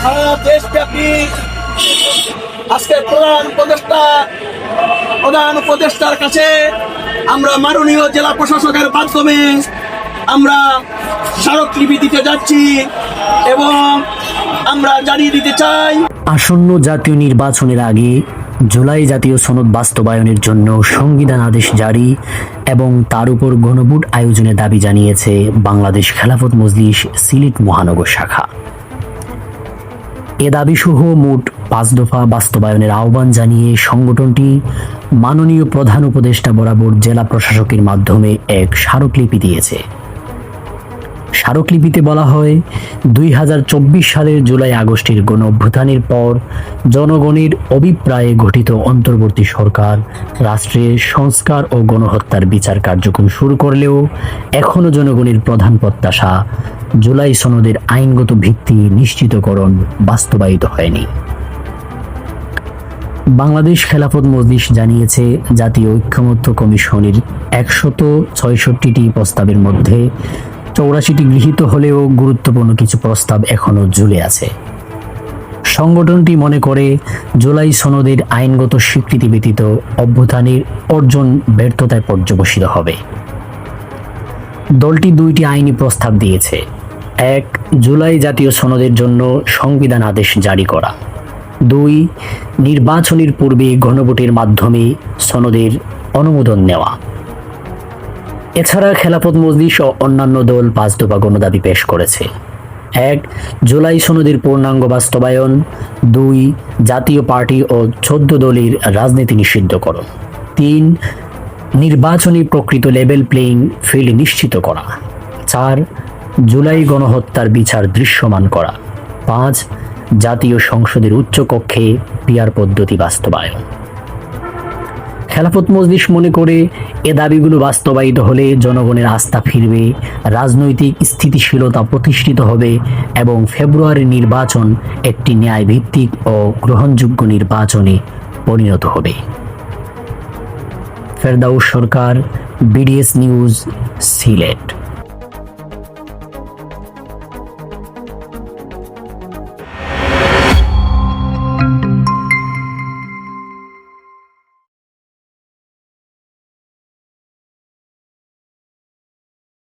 সারা দেশব্যাপী আজকে প্রধান উপদেষ্টা, প্রধান উপদেষ্টার কাছে আমরা মাননীয় জেলা প্রশাসকের মাধ্যমে আমরা স্মারকলিপি দিতে যাচ্ছি এবং আমরা জানিয়ে দিতে চাই। আসন্ন জাতীয় নির্বাচনের আগে জুলাই জাতীয় সনদ বাস্তবায়নের জন্য সংবিধান আদেশ জারি এবং তার উপর গণভোট আয়োজনের দাবি জানিয়েছে বাংলাদেশ খেলাফত মজলিস সিলেট মহানগর শাখা। এ দাবিসহ মোট পাঁচ দফা বাস্তবায়নের আহ্বান জানিয়ে সংগঠনটি মাননীয় প্রধান উপদেষ্টা বরাবর জেলা প্রশাসকের মাধ্যমে এক স্মারকলিপি দিয়েছে। স্মারকলিপিতে বলা হয়, দুই হাজার চব্বিশ সালের জুলাই আগস্টের গণ অভ্যুত্থানের পর জনগণের অভিপ্রায়ে গঠিত অন্তর্বর্তী সরকার রাষ্ট্রের সংস্কার ও গণহত্যার বিচার কার্যক্রম শুরু করলেও এখনও জনগণের প্রধান প্রত্যাশা জুলাই সনদের আইনগত ভিত্তি নিশ্চিতকরণ বাস্তবায়িত হয়নি। বাংলাদেশ খেলাফত মজলিস জানিয়েছে, জাতীয় ঐক্যমত্য কমিশনের একশত ছয়ষট্টিটি প্রস্তাবের মধ্যে চৌরাশিটি গৃহীত হলেও গুরুত্বপূর্ণ কিছু প্রস্তাব এখনও ঝুলে আছে। সংগঠনটি মনে করে, জুলাই সনদের আইনগত স্বীকৃতি ব্যতীত অভ্যুত্থানের অর্জন ব্যর্থতায় পর্যবসিত হবে। দলটি দুইটি আইনি প্রস্তাব দিয়েছে। এক, জুলাই জাতীয় সনদের জন্য সংবিধান আদেশ জারি করা। দুই, নির্বাচনের পূর্বে গণভোটের মাধ্যমে সনদের অনুমোদন নেওয়া। এছাড়া খেলাফত মজলিস ও অন্যান্য দল পাঁচ দফা গণদাবি পেশ করেছে। এক, জুলাই সনদের পূর্ণাঙ্গ বাস্তবায়ন। দুই, জাতীয় পার্টি ও চোদ্দ দলের রাজনীতি নিষিদ্ধকরণ। তিন, নির্বাচনী প্রকৃত লেভেল প্লেইং ফিল্ড নিশ্চিত করা। চার জুলাই গণহত্যার বিচার দৃশ্যমান করা। পাঁচ, জাতীয় সংসদের উচ্চকক্ষে পিয়ার পদ্ধতি বাস্তবায়ন। খেলাফত মজলিস মনে করে এ দাবিগুলো বাস্তবায়িত হলে জনগণের আস্থা ফিরবে, রাজনৈতিক স্থিতিশীলতা প্রতিষ্ঠিত হবে এবং ফেব্রুয়ারির নির্বাচন একটি ন্যায়ভিত্তিক ও গ্রহণযোগ্য নির্বাচনে পরিণত হবে। ফেরদাউস সরকার, বিডিএস নিউজ, সিলেট।